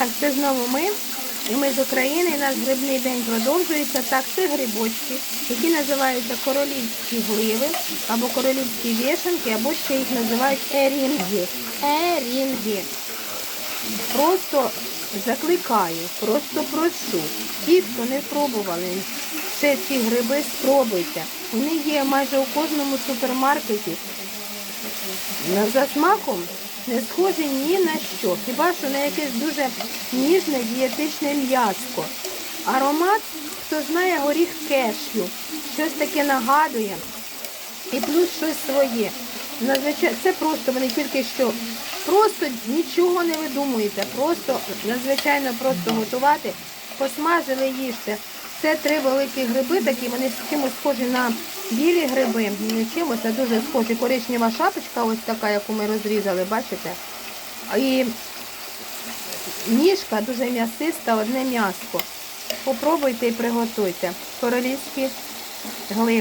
Так, це знову ми. І ми з України, і наш грибний день продовжується. Так, це грибочки, які називаються королівські гливи, або королівські вішенки, або ще їх називають ерінги. Ерінги. Просто закликаю, просто прошу. Ті, хто не пробували ще ці гриби, спробуйте. Вони є майже у кожному супермаркеті. За смаком не схожі ні на що, хіба що на якесь дуже ніжне дієтичне м'яско. Аромат, хто знає, горіх кешю, щось таке нагадує. І плюс щось своє. Це просто вони тільки що просто нічого не видумуєте, просто надзвичайно просто готувати. Посмажили їжте. Це три великі гриби, такі вони чимось схожі на білі гриби, не чимось, а дуже схожі. Коричнева шапочка, ось така, яку ми розрізали, бачите? І ніжка дуже м'ясиста, одне м'яско. Попробуйте і приготуйте. Королівські гливи.